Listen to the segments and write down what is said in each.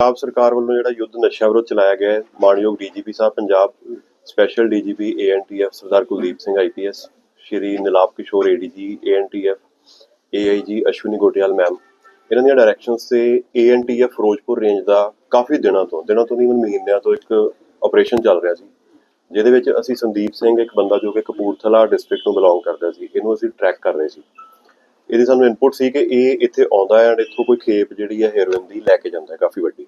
ਪੰਜਾਬ ਸਰਕਾਰ ਵੱਲੋਂ ਜਿਹੜਾ ਯੁੱਧ ਨਸ਼ਾ ਵਿਰੁੱਧ ਚਲਾਇਆ ਗਿਆ ਹੈ, ਮਾਨਯੋਗ ਡੀਜੀਪੀ ਸਾਹਿਬ, Punjab special DGP ANTF Sardar Kuldeep Singh IPS Shri Nilap Kishore ADG ANTF AIG Ashwani Gotiyal ma'am ਇਹਨਾਂ ਦੀਆਂ ਡਾਇਰੈਕਸ਼ਨਸ ਤੇ ਏਐਨਟੀਐਫ ਫਿਰੋਜ਼ਪੁਰ ਰੇਂਜ ਦਾ ਕਾਫੀ ਦਿਨਾਂ ਤੋਂ ਦਿਨਾਂ ਤੋਂ ਨਹੀਂ, ਮਹੀਨਿਆਂ ਤੋਂ ਇੱਕ ਆਪਰੇਸ਼ਨ ਚੱਲ ਰਿਹਾ ਸੀ, ਜਿਹਦੇ ਵਿੱਚ ਅਸੀਂ ਸੰਦੀਪ ਸਿੰਘ, ਇੱਕ ਬੰਦਾ ਜੋ ਕਿ ਕਪੂਰਥਲਾ ਡਿਸਟ੍ਰਿਕਟ ਨੂੰ ਬਿਲੋਂਗ ਕਰਦਾ ਸੀ, ਇਹਨੂੰ ਅਸੀਂ ਟਰੈਕ ਕਰ ਰਹੇ ਸੀ। ਇਹਦੀ ਸਾਨੂੰ ਇਨਪੁਟ ਸੀ ਕਿ ਇਹ ਇੱਥੇ ਆਉਂਦਾ ਹੈ ਐਂਡ ਇੱਥੋਂ ਕੋਈ ਖੇਪ ਜਿਹੜੀ ਹੈ ਹੈਰੋਇਨ ਦੀ ਲੈ ਕੇ ਜਾਂਦਾ ਹੈ ਕਾਫੀ ਵੱਡੀ।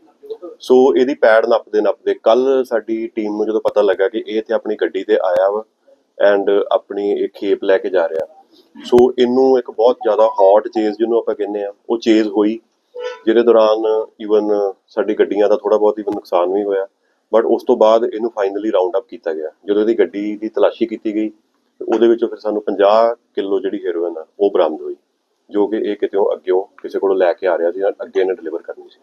ਸੋ ਇਹਦੀ ਪੈੜ ਨੱਪਦੇ ਨੱਪਦੇ ਕੱਲ ਸਾਡੀ ਟੀਮ ਨੂੰ ਜਦੋਂ ਪਤਾ ਲੱਗਾ ਕਿ ਇਹ ਇੱਥੇ ਆਪਣੀ ਗੱਡੀ ਤੇ ਆਇਆ ਵਾ ਐਂਡ ਆਪਣੀ ਇਹ ਖੇਪ ਲੈ ਕੇ ਜਾ ਰਿਹਾ। ਸੋ ਇਹਨੂੰ ਇੱਕ ਬਹੁਤ ਜ਼ਿਆਦਾ ਹੌਟ ਚੇਜ਼ ਜਿਹਨੂੰ ਆਪਾਂ ਕਹਿੰਦੇ ਆ ਉਹ ਚੇਜ਼ ਹੋਈ। ਜਿਹਦੇ ਦੌਰਾਨ ਈਵਨ ਸਾਡੀ ਗੱਡੀਆਂ ਦਾ ਥੋੜਾ ਬਹੁਤ ਈਵਨ ਨੁਕਸਾਨ ਵੀ ਹੋਇਆ। ਬਟ ਉਸ ਤੋਂ ਬਾਅਦ ਇਹਨੂੰ ਫਾਈਨਲੀ ਰਾਉਂਡ ਅਪ ਕੀਤਾ ਗਿਆ। ਜਦੋਂ ਇਹਦੀ ਗੱਡੀ ਦੀ ਤਲਾਸ਼ੀ ਕੀਤੀ ਗਈ, ਉਹਦੇ ਵਿੱਚੋਂ ਫਿਰ ਸਾਨੂੰ 50 ਕਿਲੋ ਜਿਹੜੀ ਹੈਰੋਇਨ ਆ, ਉਹ ਬਰਾਮਦ ਹੋਈ। ਜੋ ਕਿ ਇਹ ਕਿਤੇੋਂ ਅੱਗਿਓਂ ਕਿਸੇ ਕੋਲੋਂ ਲੈ ਕੇ ਆ ਰਿਹਾ ਸੀ ਅੱਗੇ ਨੇ ਡਿਲੀਵਰ ਕਰਨੀ ਸੀ।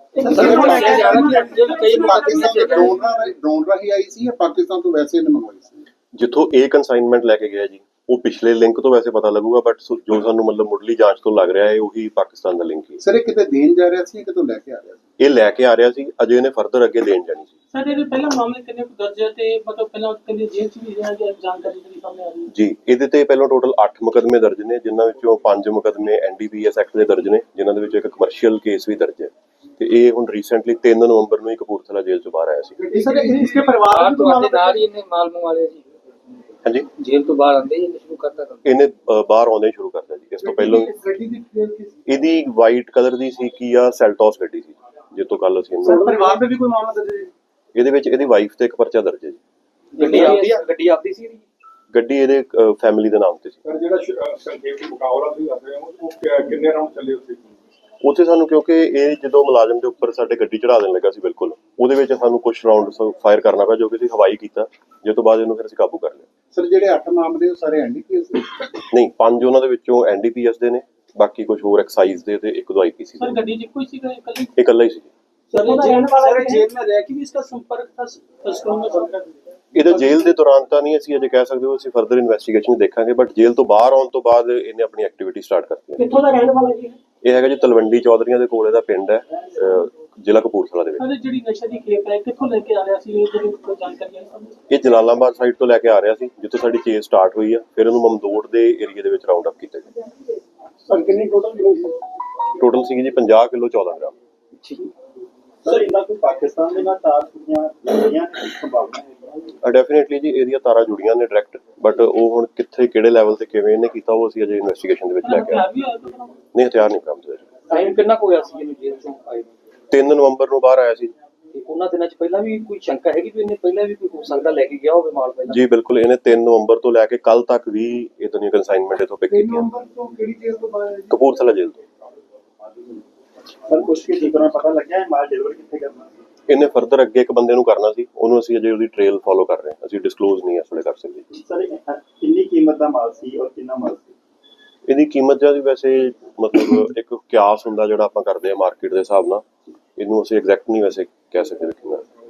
ਡਰੋਨ ਰਾਹੀਂ ਆਈ ਸੀ ਜਾਂ ਪਾਕਿਸਤਾਨ ਤੋਂ ਵੈਸੇ ਇਹਨੇ ਮੰਗਵਾਈ ਸੀ? ਜਿੱਥੋਂ ਇਹ ਕਨਸਾਈਨਮੈਂਟ ਲੈ ਕੇ ਗਿਆ ਜੀ ਉਹ ਪਿਛਲੇ ਲਿੰਕ ਤੋਂ ਵੈਸੇ ਪਤਾ ਲੱਗੂਗਾ ਬਟ ਜੋ ਸਾਨੂੰ ਮਤਲਬ ਮੁੱਢਲੀ ਜਾਂਚ ਤੋਂ ਲੱਗ ਰਿਹਾ ਹੈ ਉਹੀ ਪਾਕਿਸਤਾਨ ਦਾ ਲਿੰਕ ਹੀ ਸਰ ਇਹ ਕਿਤੇ ਦੇਣ ਜਾ ਰਿਹਾ ਸੀ ਕਿਤੋਂ ਲੈ ਕੇ ਆ ਰਿਹਾ ਸੀ? ਇਹ ਲੈ ਕੇ ਆ ਰਿਹਾ ਸੀ ਅਜੇ ਇਹਨੇ ਫਰਦਰ ਅੱਗੇ ਦੇਣ ਜਾਣੀ ਸੀ। ਸਰ ਇਹਦੇ ਪਹਿਲਾਂ ਮਾਮਲੇ ਕਿੰਨੇ ਕੁ ਦਰਜ ਹੈ ਤੇ ਮਤਲਬ ਪਹਿਲਾਂ ਕਹਿੰਦੇ ਜੇਲ੍ਹ ਚ ਵੀ ਰਿਹਾ ਜਾਂ ਜਾਣਕਾਰੀ ਜਿਹੜੀ ਸਾਹਮਣੇ ਆ ਰਹੀ ਹੈ? ਜੀ ਇਹਦੇ ਤੇ ਪਹਿਲਾਂ ਟੋਟਲ 8 ਮੁਕਦਮੇ ਦਰਜ ਨੇ ਜਿਨ੍ਹਾਂ ਵਿੱਚੋਂ 5 ਮੁਕਦਮੇ ਐਨਡੀਪੀਐਸ ਐਕਟ ਦੇ ਦਰਜ ਨੇ ਜਿਨ੍ਹਾਂ ਦੇ ਵਿੱਚ ਇੱਕ ਕਮਰਸ਼ੀਅਲ ਕੇਸ ਵੀ ਦਰਜ ਹੈ। ਤੇ ਇਹ ਹੁਣ ਰੀਸੈਂਟਲੀ 3 ਨਵੰਬਰ ਨੂੰ ਹੀ ਕਪੂਰਥਲਾ ਜੇਲ੍ਹ ਤੋਂ ਬਾਹਰ ਆਇਆ ਸੀ। ਸਰ ਇਸਕੇ ਪਰਿਵਾਰ ਆਉਂਦੇ ਨਾਲ ਹੀ ਇਹਨੇ ਮਾਲ ਮੰਗਵਾਲਿਆ ਜੀ ਹਾਂਜੀ। ਜੇਲ੍ਹ ਤੋਂ ਬਾਹਰ ਆਉਂਦੇ ਹੀ ਸ਼ੁਰੂ ਕਰਤਾ ਕੰਮ? ਇਹਨੇ ਅ, ਬਾਹਰ ਆਉਂਦੇ ਹੀ ਸ਼ੁਰੂ ਕਰਤਾ ਜੀ ਇਸ ਤੋਂ ਪਹਿਲਾਂ ਗੱਡੀ ਦੀ ਕਲੀਅਰ ਕਿਸ ਇਹਦੀ ਵਾਈਟ ਕਲਰ ਦੀ ਸੀ ਕੀ ਆ ਸੈਲਟੋਸ ਗੱਡੀ ਸੀ ਜਿਹ ਤੋਂ ਕੱਲ ਅਸੀਂ ਇਹਨੂੰ ਪਰਿਵਾਰ ਤੇ ਵੀ ਕੋਈ ਮਾਮਲਾ ਦਰਜ ਹੈ ਇਹਦੇ ਵਿੱਚ ਇਹਦੀ ਵਾਈਫ ਤੇ ਇੱਕ ਪਰਚਾ ਦਰਜ ਹੈ ਜੀ। ਗੱਡੀ ਆਪਦੀ ਆ? ਗੱਡੀ ਆਪਦੀ ਸੀ ਇਹਦੀ? ਗੱਡੀ ਇਹਦੇ ਫੈਮਿਲੀ ਦੇ ਨਾਮ ਤੇ ਸੀ। ਸਰ ਜਿਹੜਾ ਸ਼- ਅਹ ਸੰਖੇਪ ਮੁਕਾਬਲਾ ਤੁਸੀਂ ਦੱਸ ਰਹੇ ਹੋ ਉਹ ਕਿ- ਕਿੰਨੇ ਰਾਉਂਡ ਚੱਲੇ ਉੱਥੇ? ਉੱਥੇ ਸਾਨੂੰ ਕਿਉਂਕਿ ਇਹ ਜਦੋਂ ਮੁਲਾਜ਼ਮ ਦੇ ਉੱਪਰ ਸਾਡੇ ਗੱਡੀ ਚੜਾ ਦੇਣ ਲੱਗਾ ਸੀ ਬਿਲਕੁਲ ਉਹਦੇ ਵਿੱਚ ਸਾਨੂੰ ਕੁਝ ਰਾਉਂਡ ਫਾਇਰ ਕਰਨਾ ਪਿਆ ਜੋ ਕਿ ਅਸੀਂ ਹਵਾਈ ਕੀਤਾ ਜਿਸ ਤੋਂ ਬਾਅਦ ਇਹਨੂੰ ਫਿਰ ਅਸੀਂ ਕਾਬੂ ਕਰ ਲਿਆ। ਸਰ ਜਿਹੜੇ 8 ਮਾਮਲੇ ਉਹ ਸਾਰੇ ਐਨਡੀਪੀਐਸ ਦੇ ਨਹੀਂ ਪੰਜ ਉਹਨਾਂ ਦੇ ਵਿੱਚੋਂ ਐਨਡੀਪੀਐਸ ਦੇ ਨੇ ਬਾਕੀ ਕੁਝ ਹੋਰ ਐਕਸਾਈਜ਼ ਦੇ ਤੇ ਇੱਕ ਦੋ ਆਈਪੀਸੀ सर ਦੇ गड्डी जी कोई सी का कल ਇਹ ਇਕੱਲਾ ਹੀ ਸੀ सर जेल सर जेल में रह के भी इसका संपर्क था तस्करों में बन रहा ਇਹਦਾ ਜੇਲ੍ਹ ਦੇ ਦੌਰਾਨ ਤਾਂ ਨਹੀਂ ਅਸੀਂ ਅਜੇ ਕਹਿ ਸਕਦੇ ਉਹ ਅਸੀਂ ਫਰਦਰ ਇਨਵੈਸਟੀਗੇਸ਼ਨ ਦੇਖਾਂਗੇ ਬਟ ਜੇਲ੍ਹ ਤੋਂ ਬਾਹਰ ਆਉਣ ਤੋਂ ਬਾਅਦ ਇਹਨੇ ਆਪਣੀ ਐਕਟੀਵਿਟੀ ਸਟਾਰਟ ਕਰਤੀ ਹੈ कितों का रहने वाला जी ਇਹ ਹੈਗਾ ਜੀ ਤਲਵੰਡੀ ਚੌਧਰੀਆਂ ਦੇ ਕੋਲ ਇਹਦਾ ਪਿੰਡ ਹੈ ਅਹ, ਜ਼ਿਲ੍ਹਾ ਕਪੂਰਥਲਾ ਦੇ ਵਿੱਚ। ਜਿਹੜੀ ਨਸ਼ਾ ਦੀ ਖੇਪ ਹੈ ਕਿੱਥੋਂ ਲੈ ਕੇ ਆ ਰਿਹਾ ਸੀ? ਇਹ ਜਿਹੜੀ ਕੋਈ ਜਾਣਕਾਰੀ ਹੈ ਸਾਨੂੰ ਇਹ ਜਲਾਲਾਬਾਦ ਸਾਈਡ ਤੋਂ ਲੈ ਕੇ ਆ ਰਿਹਾ ਸੀ ਜਿੱਥੋਂ ਸਾਡੀ ਚੇਸ ਸਟਾਰਟ ਹੋਈ ਆ। ਫਿਰ ਇਹਨੂੰ ਮਮਦੋੜ ਦੇ ਏਰੀਆ ਦੇ ਵਿੱਚ ਰਾਉਂਡ ਅਪ ਕੀਤਾ ਗਿਆ। ਸਰ ਕਿੰਨੀ ਟੋਟਲ ਟੋਟਲ ਸੀਗੀ ਜੀ 50 ਕਿਲੋ 14 ਗ੍ਰਾਮ। ਸਰ ਇਹਨਾਂ ਕੋਈ ਪਾਕਿਸਤਾਨ ਦੇ ਨਾਲ ਤਾਰ ਜੁੜੀਆਂ ਜੁੜੀਆਂ ਸੰਭਾਵਨਾ ਹੈ? ਡੈਫੀਨਿਟਲੀ ਜੀ ਇਹਦੀਆਂ ਤਾਰਾਂ ਜੁੜੀਆਂ ਨੇ ਡਾਇਰੈਕਟ ਬਟ ਉਹ ਹੁਣ ਕਿੱਥੇ ਕਿਹੜੇ ਲੈਵਲ ਤੇ ਕਿਵੇਂ ਇਹਨੇ ਕੀਤਾ ਉਹ ਅਸੀਂ ਅਜੇ ਇਨਵੈਸਟੀਗੇਸ਼ਨ ਦੇ ਵਿੱਚ ਲੈ ਕੇ ਆਏ। ਨਹੀਂ ਹਥਿਆਰ ਨਹੀਂ ਕੰਮ ਹੋਇਆ ਟਾਈਮ ਕਿੰਨਾ ਕੁ ਹੋਇਆ ਸੀ ਇਹਨੂੰ ਜੇਲ੍ਹ ਚੋਂ ਆਏ? 3 ਨਵੰਬਰ ਨੂੰ ਬਾਹਰ ਆਇਆ ਸੀ। ਤੇ ਉਹਨਾਂ ਦਿਨਾਂ ਚ ਪਹਿਲਾਂ ਵੀ ਕੋਈ ਸ਼ੰਕਾ ਹੈਗੀ ਵੀ ਇਹਨੇ ਪਹਿਲਾਂ ਵੀ ਕੋਈ ਹੋ ਸਕਦਾ ਲੈ ਕੇ ਗਿਆ ਹੋਵੇ ਮਾਲ ਪਹਿਲਾਂ? ਜੀ ਬਿਲਕੁਲ। ਇਹਨੇ 3 ਨਵੰਬਰ ਤੋਂ ਲੈ ਕੇ ਕੱਲ ਤੱਕ ਵੀ ਇਤਨੀ ਕਨਸਾਈਨਮੈਂਟ ਇਥੋਂ ਪਿਕ 3 ਕੀਤੀ ਨਵੰਬਰ ਤੋਂ ਕਿਹੜੀ ਜੇਲ੍ਹ ਤੋਂ ਬਾਹਰ? ਕਪੂਰਥਲਾ ਜੇਲ੍ਹ ਤੋਂ। ਸਰ ਕੁਝ ਕੀ ਠੀਕਣਾ ਪਤਾ ਲੱਗਿਆ ਹੈ ਮਾਲ ਡਿਲੀਵਰ ਕਿੱਥੇ ਕਰਨਾ ਇਹਨੇ ਫਰਦਰ ਅੱਗੇ ਇੱਕ ਬੰਦੇ ਨੂੰ ਕਰਨਾ ਸੀ ਉਹਨੂੰ ਅਸੀਂ ਅਜੇ ਉਹਦੀ ਟ੍ਰੇਲ ਫੋਲੋ ਕਰ ਰਹੇ ਹਾਂ। ਅਸੀਂ ਡਿਸਕਲੋਜ਼ ਨਹੀਂ ਇਸ ਵੇਲੇ ਕਰ ਸਕਦੇ। ਸਰ ਇਹ ਕਿੰਨੀ ਕੀਮਤ ਦਾ ਮਾਲ ਸੀ ਔਰ ਕਿੰਨਾ ਮਾਲ ਸੀ? ਇਹਦੀ ਕੀਮਤ ਜਿਹੜੀ ਵੈਸੇ ਮਤਲਬ ਇੱਕ ਕਿਆਸ ਹੁੰਦਾ ਜਿਹੜਾ ਆਪਾਂ ਕਰਦੇ ਆ ਮਾਰਕੀਟ ਦੇ ਹਿਸਾਬ ਨਾਲ। ਇਹਨੂੰ ਅਸੀਂ ਐਗਜ਼ੈਕਟ ਨਹੀਂ ਵੈਸੇ ਕਹਿ ਸਕਦੇ ਕਿੰਨਾ